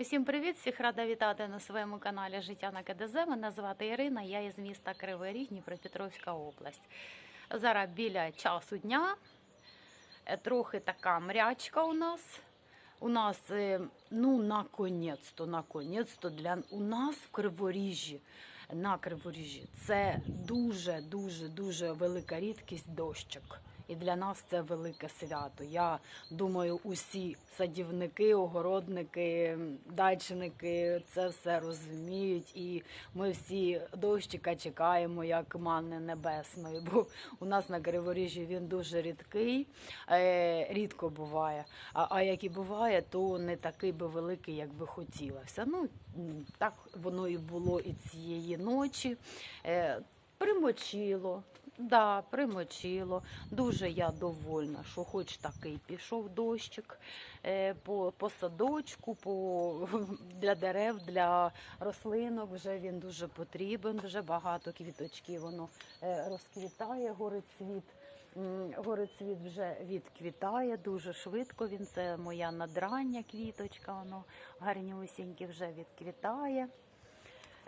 Усім привіт! Всіх рада вітати на своєму каналі Життя на КДЗ. Мене звати Ірина, я із міста Кривий Ріг, Дніпропетровська область. Зараз біля часу дня. Е, Трохи така мрячка у нас. У нас, е, ну, наконець-то, наконець-то для у нас в Криворіжжі. На Криворіжжі це дуже, дуже, дуже велика рідкість дощок. І для нас це велике свято. Я думаю, усі садівники, огородники, дачники це все розуміють. І ми всі дощика чекаємо як манни небесної. Бо у нас на Криворіжжі він дуже рідкий, е, рідко буває. А, як і буває, то не такий би великий, як би хотілося. Ну так воно і було і цієї ночі. Е, примочило. Да, примочило. Дуже я довольна, що хоч такий пішов дощик е, по, по садочку, по, для дерев, для рослинок. Вже він дуже потрібен, вже багато квіточків воно е, розквітає, горицвіт. М, Горицвіт вже відквітає дуже швидко. Він це моя надрання квіточка, воно гарнюсіньке вже відквітає.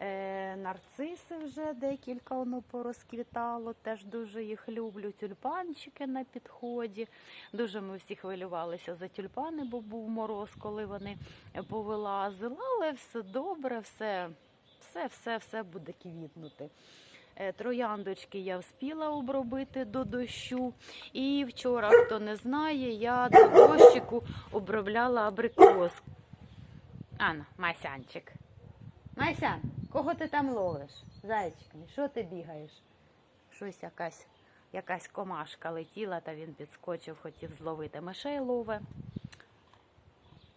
Е, нарциси вже декілька воно порозквітало, теж дуже їх люблю. Тюльпанчики на підході. Дуже ми всі хвилювалися за тюльпани, бо був мороз, коли вони повилазили. Але все добре, все, все, все, все буде квітнути. Е, Трояндочки я вспіла обробити до дощу. І вчора, хто не знає, я до дощику обробляла абрикос. Ану, Масянчик. Майся, кого ти там ловиш? Зайчик, що ти бігаєш? Щось якась, якась комашка летіла, та він підскочив, хотів зловити. Мишей лове.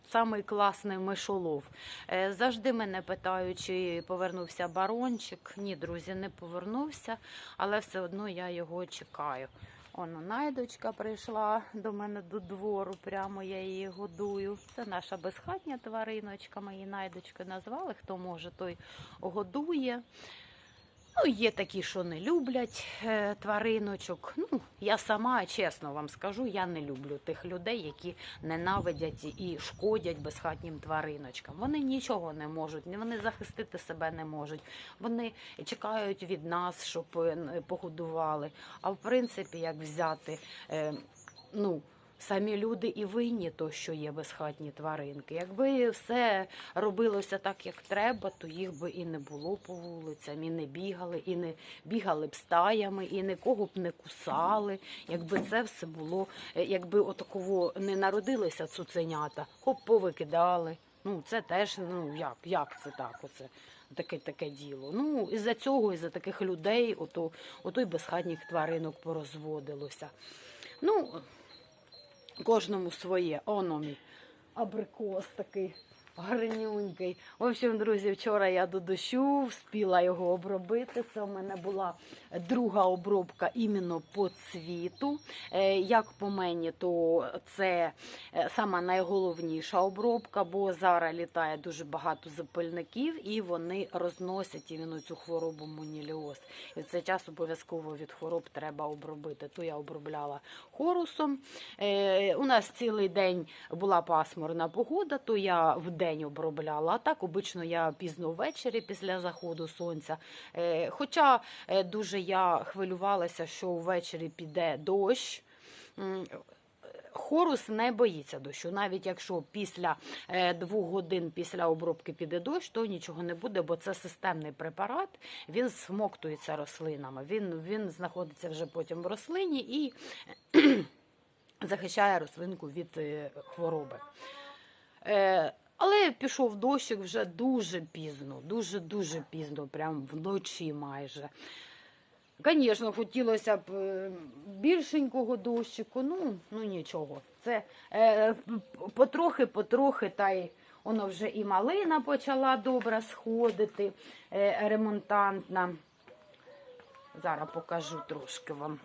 Самий класний мишолов. Е, Завжди мене питають, чи повернувся барончик. Ні, друзі, не повернувся, але все одно я його чекаю. Оно найдочка прийшла до мене до двору, прямо я її годую. Це наша безхатня твариночка, ми її найдочки назвали. Хто може, той годує. Ну, є такі, що не люблять е, твариночок. Ну, я сама, чесно вам скажу, я не люблю тих людей, які ненавидять і шкодять безхатнім твариночкам. Вони нічого не можуть, вони захистити себе не можуть. Вони чекають від нас, щоб е, погодували. А в принципі, як взяти, е, ну. Самі люди і винні то, що є безхатні тваринки. Якби все робилося так, як треба, то їх би і не було по вулицям, і не бігали, і не бігали б стаями, і нікого б не кусали. Якби це все було, е, якби отаково не народилися цуценята, хоп повикидали. Ну це теж ну як, як це так? Оце таке таке діло. Ну із-за цього, із-за таких людей, ото, ото й безхатніх тваринок порозводилося. Ну, кожному своє. Оно мій абрикос такий гарнюнький. В общем, друзі, вчора я до дощу вспіла його обробити. Це у мене була друга обробка іменно по цвіту. Е, Як по мені, то це е, сама найголовніша обробка, бо зараз літає дуже багато запильників і вони розносять іменно цю хворобу моніліоз. І в цей час обов'язково від хвороб треба обробити. То я обробляла хорусом. Е, у нас цілий день була пасмурна погода, то я в день обробляла. Так обично я пізно ввечері після заходу сонця. Е, хоча е, дуже я хвилювалася, що ввечері піде дощ. Хорус не боїться дощу. Навіть якщо після е, двох годин після обробки піде дощ, то нічого не буде, бо це системний препарат. Він смоктується рослинами. Він, він знаходиться вже потім в рослині і захищає рослинку від хвороби. Але пішов дощик вже дуже пізно, дуже-дуже пізно, прям вночі майже. Звісно, хотілося б е, більшенького дощику, ну, ну нічого. Це е, потрохи-потрохи, та й воно вже і малина почала добре сходити, е, ремонтантна. Зараз покажу трошки вам.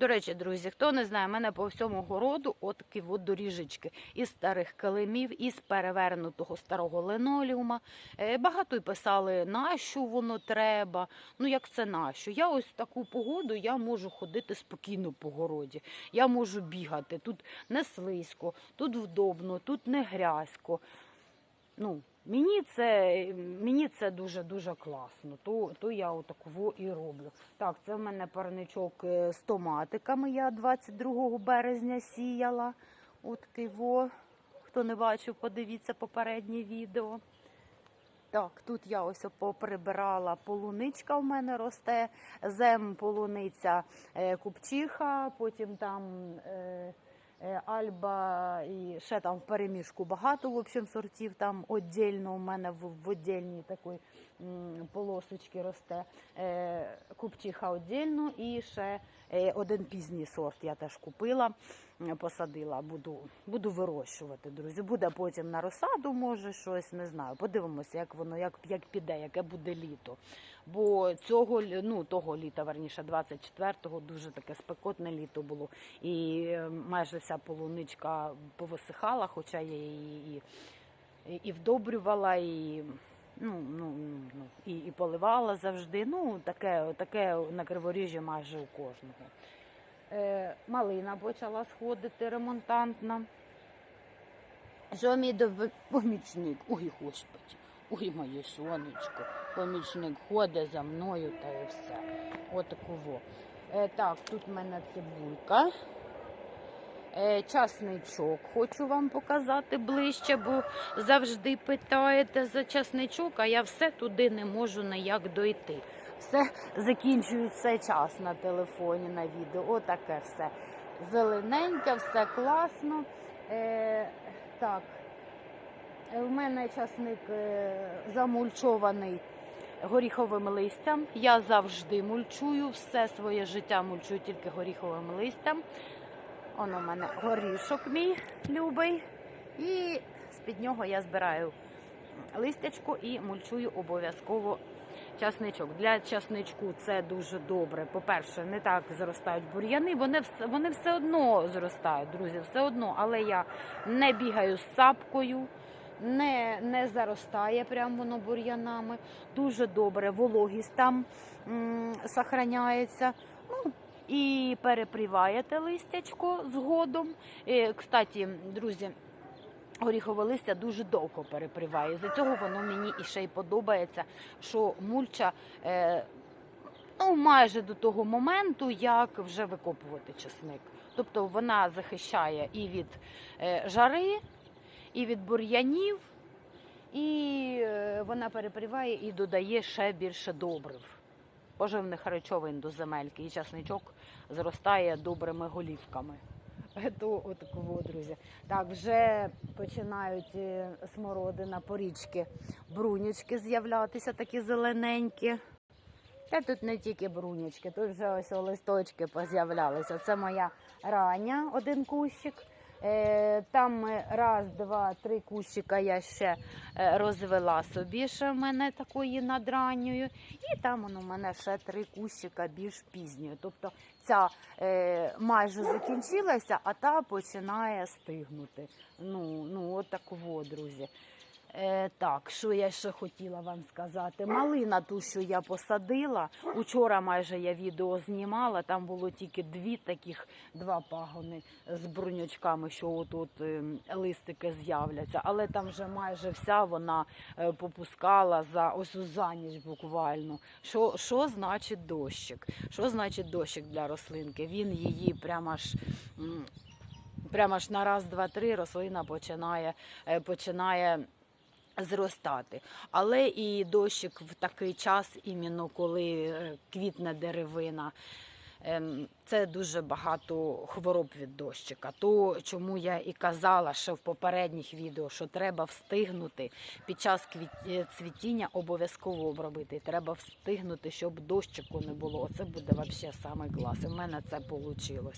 До речі, друзі, хто не знає, в мене по всьому городу отакі от доріжечки із старих килимів, із перевернутого старого линолеума. Е, Багато й писали, на що воно треба. Ну як це на що? Я ось в таку погоду я можу ходити спокійно по городі. Я можу бігати. Тут не слизько, тут вдобно, тут не грязько. Ну, мені це, мені це дуже дуже класно. То, то я отаково і роблю. Так, це в мене парничок е, з томатиками. Я 22 березня сіяла. От во. Хто не бачив, подивіться попереднє відео. Так, тут я ось поприбирала полуничка в мене росте, зем полуниця е, купчиха, потім там е, альба і ще там в переміжку багато в общем, сортів. Там віддільно у мене в, в віддільній такої м, полосочці росте е, купчиха віддільно і ще е, один пізній сорт я теж купила, посадила. Буду, буду вирощувати, друзі. Буде потім на розсаду, може щось, не знаю. Подивимося, як воно як, як піде, яке буде літо. Бо цього ну, того літа, верніше, 24-го, дуже таке спекотне літо було. І е, майже вся полуничка повисихала, хоча я її і, і вдобрювала, і, ну, ну, ну, і, і поливала завжди. Ну, таке, таке на криворіжжі майже у кожного. Е, малина почала сходити ремонтантна. Що мій помічник? Ой, господи, ой, моє сонечко. Помічник ходить за мною та і все. Отаково. Е, так, тут в мене цибулька. Е, часничок хочу вам показати ближче, бо завжди питаєте за часничок, а я все туди не можу ніяк дойти. Все закінчується час на телефоні, на відео. Отаке все. Зелененьке, все класно. Е, так, Е, в мене часник е, замульчований горіховим листям. Я завжди мульчую, все своє життя мульчую тільки горіховим листям. Воно в мене горішок мій любий. І з-під нього я збираю листячко і мульчую обов'язково часничок. Для часничку це дуже добре. По-перше, не так зростають бур'яни. Вони вони все одно зростають, друзі, все одно. Але я не бігаю з сапкою. Не, не заростає прямо воно бур'янами. Дуже добре, вологість там сохраняється. Ну, і перепріваєте листячко згодом. Е, кстати, друзі, горіхове листя дуже довго перепріває. За цього воно мені і ще й подобається, що мульча. Е, Ну, майже до того моменту, як вже викопувати чесник. Тобто вона захищає і від е, жари, і від бур'янів, і е, вона перепріває і додає ще більше добрив. Поживних речовин до земельки. І часничок зростає добрими голівками. То отакого, друзі. Так, вже починають е, смородина, порічки, брунючки з'являтися, такі зелененькі. Та тут не тільки брунючки, тут вже ось листочки поз'являлися. Це моя рання, один кущик. Е, Там е, раз, два, три кущика я ще е, розвела собі ще в мене такої над ранньою. І там воно в мене ще три кущика більш пізньої. Тобто ця майже закінчилася, а та починає стигнути. Ну, ну от такого, друзі. Е, так, що я ще хотіла вам сказати? Малина ту, що я посадила. Учора майже я відео знімала. Там було тільки дві таких два пагони з бруньочками, що от от е, листики з'являться. Але там вже майже вся вона е, попускала за ось за ніч буквально. Що, що значить дощик? Що значить дощик для рослинки? Він її прямо аж. Прямо ж на раз, два, три рослина починає, е, починає зростати. Але і дощик в такий час, іменно коли е, квітне деревина. Ем, Це дуже багато хвороб від дощика. То чому я і казала ще в попередніх відео, що треба встигнути під час е, цвітіння обов'язково обробити. Треба встигнути, щоб дощику не було. Оце буде взагалі саме клас. І в мене це вийшло.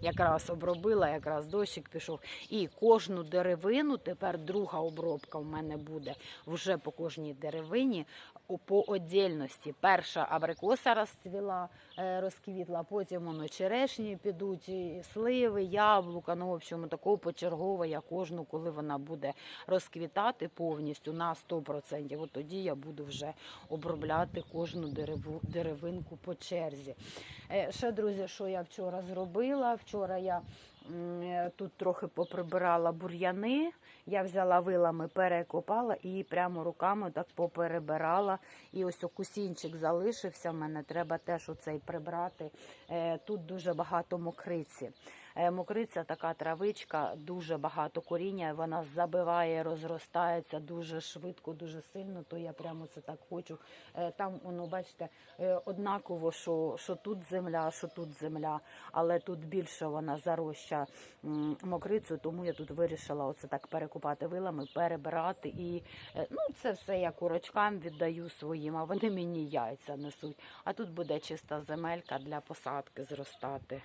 Якраз обробила, якраз дощик пішов. І кожну деревину, тепер друга обробка в мене буде вже по кожній деревині по отдільності. Перша абрикоса розцвіла, е, розквітла, потім воно черешні підуть, сливи, яблука. Ну, в общем, такого почергово я кожну, коли вона буде розквітати повністю на 100%. От тоді я буду вже обробляти кожну дереву, деревинку по черзі. Е, Ще, друзі, що я вчора зробила? Вчора я Тут трохи поприбирала бур'яни. Я взяла вилами, перекопала і прямо руками так поперебирала. І ось окусінчик залишився. в мене треба теж оцей прибрати. Е, Тут дуже багато мокриці. Е, Мокриця така травичка, дуже багато коріння, вона забиває, розростається дуже швидко, дуже сильно. То я прямо це так хочу. Е, Там воно, бачите, е, однаково, що, що тут земля, що тут земля, але тут більше вона зароща м, мокрицею, тому я тут вирішила оце так перекупати вилами, перебирати. І ну, це все я курочкам віддаю своїм, а вони мені яйця несуть. А тут буде чиста земелька для посадки зростати.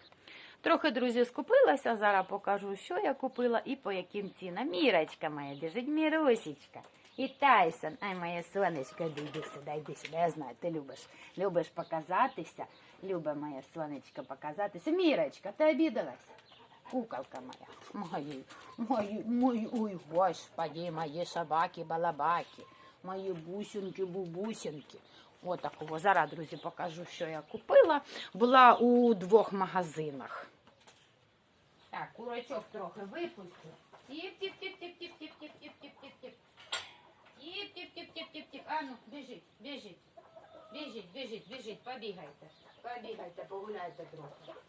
Трохи, друзі, скупилася. Зараз покажу, що я купила і по яким цінам. Мірочка моя біжить, Мірусічка. І Тайсон. Ай, моє сонечко, іди, іди сюди, йди сюди. Я знаю, ти любиш. Любиш показатися. Любе моє сонечко показатися. Мірочка, ти обідалась? Куколка моя. Мої, мої, мої, ой, господи, мої собаки, балабаки. Мої бусинки, бубусинки. Отакого. Зараз, друзі, покажу, що я купила. Була у двох магазинах. Так, курочок трохи випустив. Тіп, тіп, тіп, тіп, тіп, тіп. Тіп, тіп, тіп, тіп, тіп, тіп. А ну, біжіть, біжіть. Біжіть, біжіть, біжіть, побігайте. Побігайте, погуляйте трохи.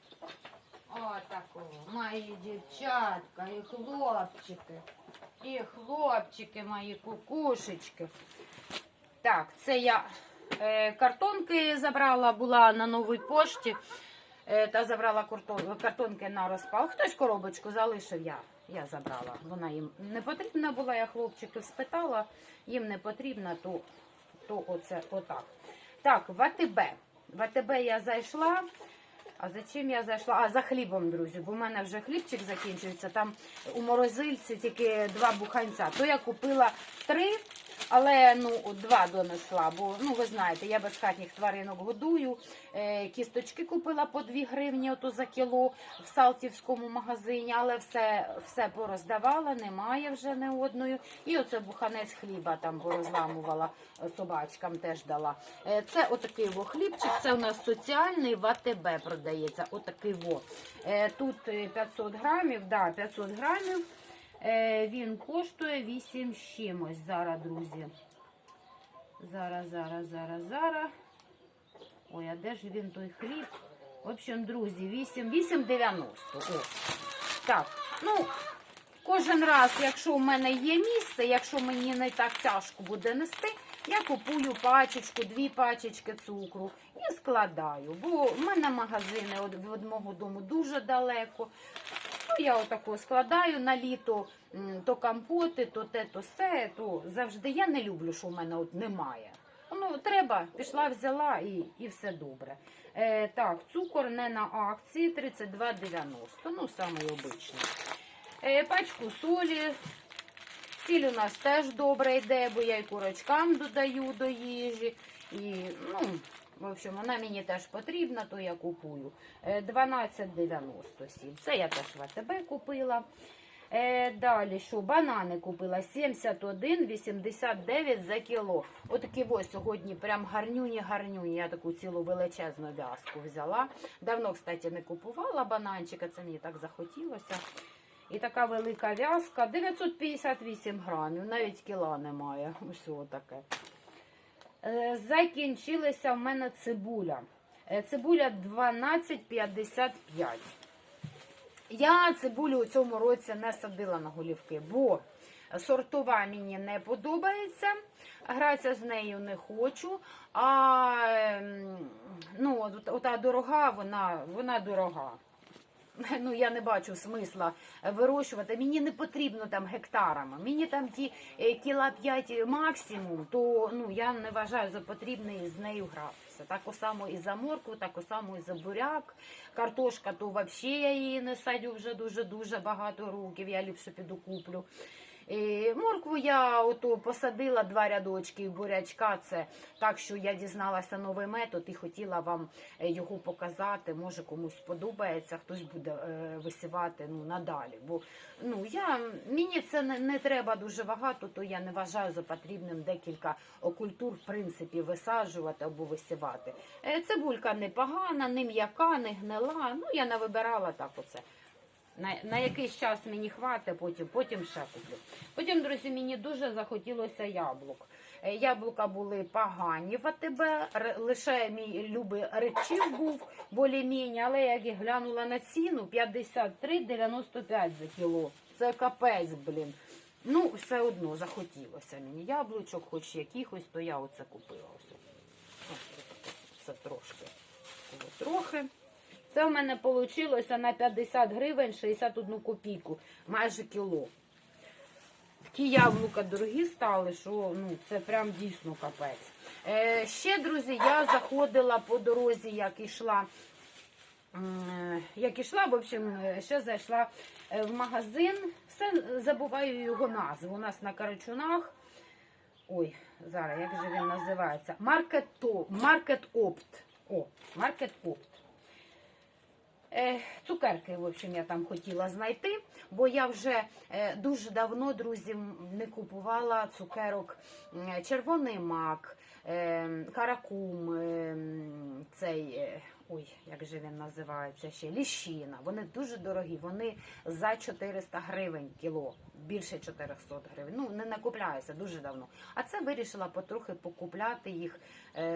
Отакого. Мої дівчатка і хлопчики. І хлопчики мої кукушечки. Так, це я е, картонки забрала, була на новій пошті. Е, та забрала картонки на розпал. Хтось коробочку залишив, я, я забрала. Вона їм не потрібна була, я хлопчиків спитала, їм не потрібна, то, то оце отак. Так, в АТБ. В АТБ я зайшла. А за чим я зайшла? А за хлібом, друзі, бо в мене вже хлібчик закінчується. Там у морозильці тільки два буханця. То я купила три, але ну два донесла. Бо ну ви знаєте, я безхатніх тваринок годую. Е, кісточки купила по 2 гривні ото за кіло в Салтівському магазині, але все, все пороздавала, немає вже не одної. І оце буханець хліба там порозламувала е, собачкам, теж дала. Е, це отакий во хлібчик. Це у нас соціальний в АТБ продається. Отакий во. Тут е, 500 грамів, да, 500 грамів. Е, Він коштує 8 з чимось зараз, друзі. Зараз, зараз, зараз, зараз. Ой, а де ж він той хліб? В общем, друзі, 8, 8,90. Так, ну, кожен раз, якщо в мене є місце, якщо мені не так тяжко буде нести, я купую пачечку, дві пачечки цукру і складаю. Бо в мене магазини від мого дому дуже далеко. Я отако складаю на літо то компоти, то те, то все, то завжди я не люблю, що в мене от немає. Ну, треба, пішла, взяла і, і все добре. Е, так, цукор не на акції 32,90. Ну, самий обичний. Е, пачку солі. Сіль у нас теж добре йде, бо я і курочкам додаю до їжі. І, ну, в общем, вона мені теж потрібна, то я купую. Е, 12,90. Це я теж в АТБ купила. Е, далі, що банани купила 71,89 за кіло. Отакі ось сьогодні прям гарнюні-гарнюні. Я таку цілу величезну в'язку взяла. Давно, кстати, не купувала бананчика, це мені так захотілося. І така велика в'язка 958 грамів, навіть кіла немає. Ось таке. Е, Закінчилася в мене цибуля. Е, Цибуля 12,55. Я цибулю у цьому році не садила на голівки, бо сортова мені не подобається. Гратися з нею не хочу. А ем, ну, от, ота дорога, вона, вона дорога. Ну, я не бачу смисла вирощувати. Мені не потрібно там гектарами. Мені там ті е, кіла 5 максимум, то ну я не вважаю за потрібний з нею гратися. Так само і за моркву, так само і за буряк. Картошка, то взагалі я її не садю вже дуже дуже багато років. Я ліпше піду куплю. Моркву я ото посадила два рядочки бурячка. Це так, що я дізналася новий метод і хотіла вам е, його показати. Може комусь сподобається, хтось буде е, висівати ну надалі. Бо ну я мені це не, не треба дуже багато, то я не вважаю за потрібним декілька культур в принципі висаджувати або висівати. Е, Цибулька непогана, не м'яка, не гнила. Ну я не вибирала так оце. На, на якийсь час мені хватить, потім, потім ще куплю. Потім, друзі, мені дуже захотілося яблук. Е, Яблука були погані в АТБ, лише мій любий речів був болі але як я глянула на ціну 53,95 за кіло. Це капець, блін. Ну, все одно захотілося мені яблучок, хоч якихось, то я оце купила. Ось. Це трошки. Трохи. Це в мене вийшло на 50 гривень 61 копійку, майже кіло. Такі яблука дорогі стали, що ну, це прям дійсно капець. Е, ще, друзі, я заходила по дорозі, як ішла. м, Як ішла, в общем, е, ще зайшла е, в магазин. Все забуваю його назву. У нас на Карачунах. Ой, зараз, як же він називається? Маркет Опт. О, Маркет Опт. Е, Цукерки, в общем, я там хотіла знайти, бо я вже е, дуже давно, друзі, не купувала цукерок червоний мак, е, каракум, цей. Ой, як же він називається ще? Ліщина. Вони дуже дорогі. Вони за 400 гривень кіло, більше 400 гривень. Ну, не накупляюся дуже давно. А це вирішила потрохи покупляти їх,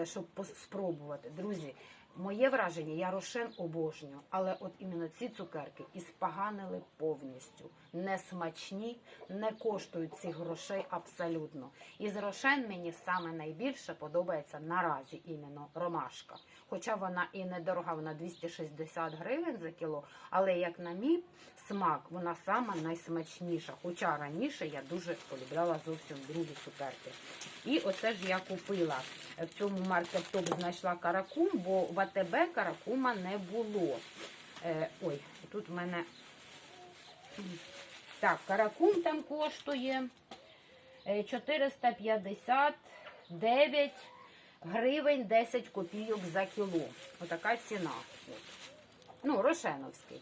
щоб спробувати. Друзі, Моє враження, я рошен обожнюю, але от іменно ці цукерки іспоганили повністю. Не смачні, не коштують цих грошей абсолютно. Із рошен мені саме найбільше подобається наразі іменно ромашка. Хоча вона і недорога, вона 260 гривень за кіло, але як на мій смак, вона сама найсмачніша. Хоча раніше я дуже полюбляла зовсім другі цукерки. І оце ж я купила в цьому маркет-топ знайшла каракум, бо в АТБ каракума не було. Е, ой, тут в мене так, каракум там коштує е, 459 гривень 10 копійок за кіло. Отака ціна. Ну, Рошеновський.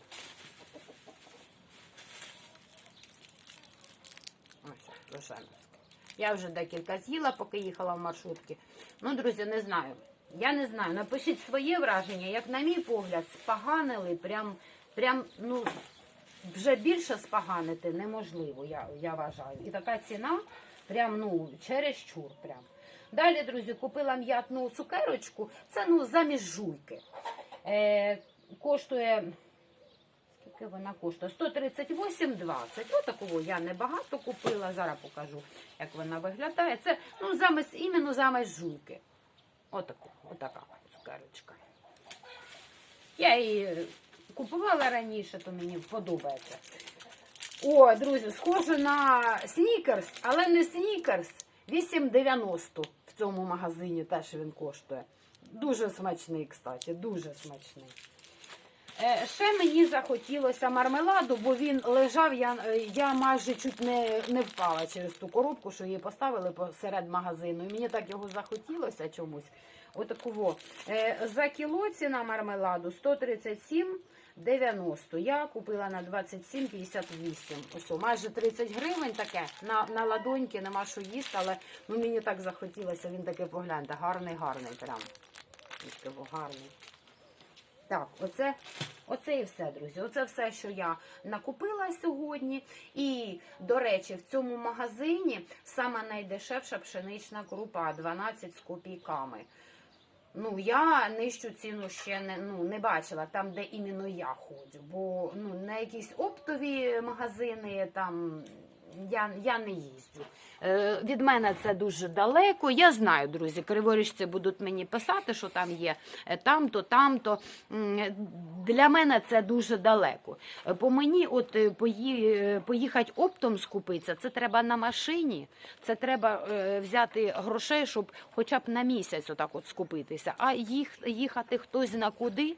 Ось, Рошеновський. Я вже декілька з'їла, поки їхала в маршрутці. Ну, друзі, не знаю. Я не знаю. Напишіть своє враження, як на мій погляд, споганили, прям, прям, ну, вже більше споганити неможливо, я, я вважаю. І така ціна, прям, ну, чересчур. Прям. Далі, друзі, купила м'ятну цукерочку. Це ну, замість жуйки. Е, коштує Скільки вона коштує? 138,20. Отакого я небагато купила. Зараз покажу, як вона виглядає. Це ну, замість, іменно замість жуйки. Отаку, отака цукерочка. Я її купувала раніше, то мені подобається. О, друзі, схоже на снікерс, але не снікерс. 8,90 в цьому магазині теж він коштує. Дуже смачний, кстати, дуже смачний. Е, Ще мені захотілося мармеладу, бо він лежав, я, е, я майже чуть не, не впала через ту коробку, що її поставили посеред магазину. І мені так його захотілося чомусь. Отакого. Е, За кіло ціна мармеладу 137,90. Я купила на 27,58. Ось, майже 30 гривень таке. На, на ладоньки нема що їсти, але ну, мені так захотілося. Він таке погляньте. Гарний, гарний прям. Гарний. Так, оце, оце і все, друзі. Оце все, що я накупила сьогодні. І, до речі, в цьому магазині саме найдешевша пшенична крупа 12 з копійками. Ну, я нижчу ціну ще не, ну, не бачила там, де іменно я ходжу. Бо ну, на якісь оптові магазини там я, я не їздю. Е, від мене це дуже далеко. Я знаю, друзі, криворіжці будуть мені писати, що там є е, там-то, там-то. Для мене це дуже далеко. Е, По мені, от е, пої, е, поїхати оптом скупитися, це треба на машині, це треба е, взяти грошей, щоб хоча б на місяць отак от скупитися. А їх, їхати хтось на куди,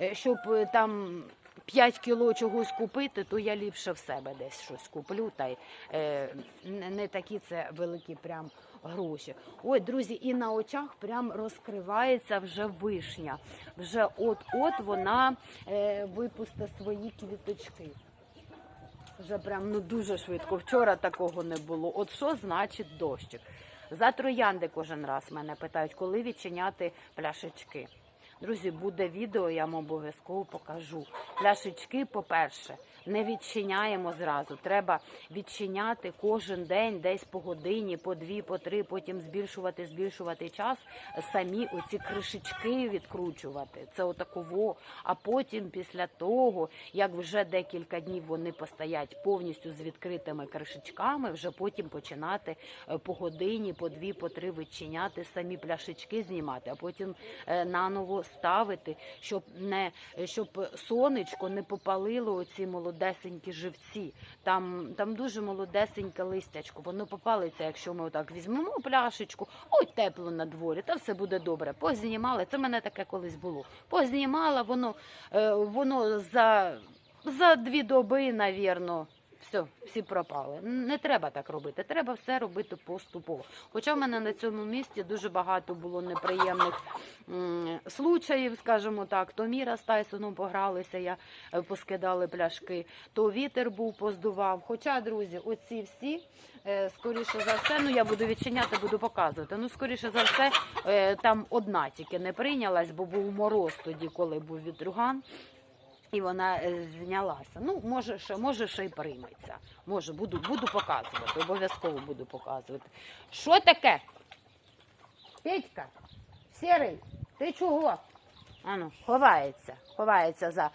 е, щоб е, там 5 кіло чогось купити, то я ліпше в себе десь щось куплю. Та й е, не, такі це великі прям гроші. Ой, друзі, і на очах прям розкривається вже вишня. Вже от-от вона е, випустить свої квіточки. Вже прям ну дуже швидко. Вчора такого не було. От що значить дощик? За троянди кожен раз мене питають, коли відчиняти пляшечки. Друзі, буде відео, я вам обов'язково покажу. Пляшечки, по-перше, не відчиняємо зразу. Треба відчиняти кожен день, десь по годині, по дві, по три, потім збільшувати, збільшувати час, самі оці кришечки відкручувати. Це отаково. А потім, після того, як вже декілька днів вони постоять повністю з відкритими кришечками, вже потім починати е, по годині, по дві, по три відчиняти самі пляшечки знімати, а потім е, наново ставити, щоб не щоб сонечко не попалило оці молодесенькі живці. Там, там дуже молодесеньке листячко. Воно попалиться, якщо ми отак візьмемо пляшечку, ой, тепло на дворі, та все буде добре. Познімали. Це в мене таке колись було. Познімала, воно, е, воно за, за дві доби, навірно. Все, всі пропали. Не треба так робити. Треба все робити поступово. Хоча в мене на цьому місці дуже багато було неприємних случаїв, скажімо так. То Міра з Тайсоном погралися, я е, поскидали пляшки, то вітер був, поздував. Хоча, друзі, оці всі, е, скоріше за все, ну я буду відчиняти, буду показувати. Ну, скоріше за все, е, там одна тільки не прийнялась, бо був мороз тоді, коли був вітруган. І вона е, знялася. Ну, може, ще, може, ще й прийметься. Може, буду, буду показувати, обов'язково буду показувати. Що таке? Петька, сірий, ти чого? Ану, ховається, ховається за,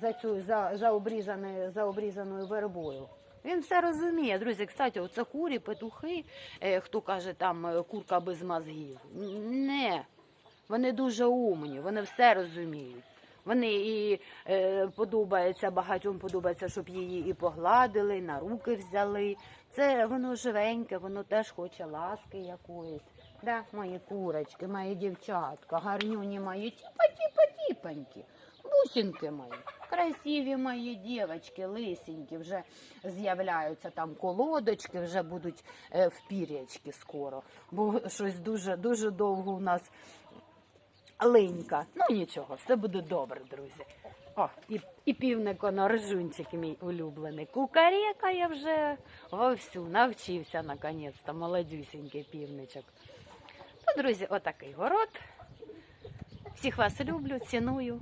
за, цю, за, за, обрізаною, за обрізаною вербою. Він все розуміє, друзі. Кстати, оце курі, петухи, е, хто каже, там е, курка без мозгів. Не, вони дуже умні, вони все розуміють. Вони і е, подобається, багатьом подобається, щоб її і погладили, і на руки взяли. Це воно живеньке, воно теж хоче ласки якоїсь. Да, мої курочки, мої дівчатка, гарнюні мої, тіпа-тіпа-тіпонькі. Бусинки мої, красиві мої дівчатки, лисенькі, вже з'являються там колодочки, вже будуть е, в пір'ячки скоро. Бо щось дуже дуже довго у нас линька. Ну нічого, все буде добре, друзі. О, і, і півник ржунчик мій улюблений. Кукарекає вже вовсю, навчився наконець-то, молодюсінький півничок. Ну, друзі, отакий город. Всіх вас люблю, ціную.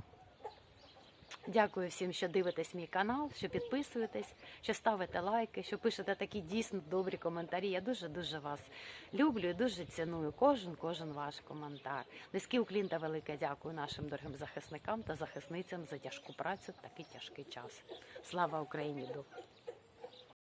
Дякую всім, що дивитесь мій канал, що підписуєтесь, що ставите лайки, що пишете такі дійсно добрі коментарі. Я дуже дуже вас люблю і дуже ціную кожен, кожен ваш коментар. Низький уклін та велике дякую нашим дорогим захисникам та захисницям за тяжку працю в такий тяжкий час. Слава Україні!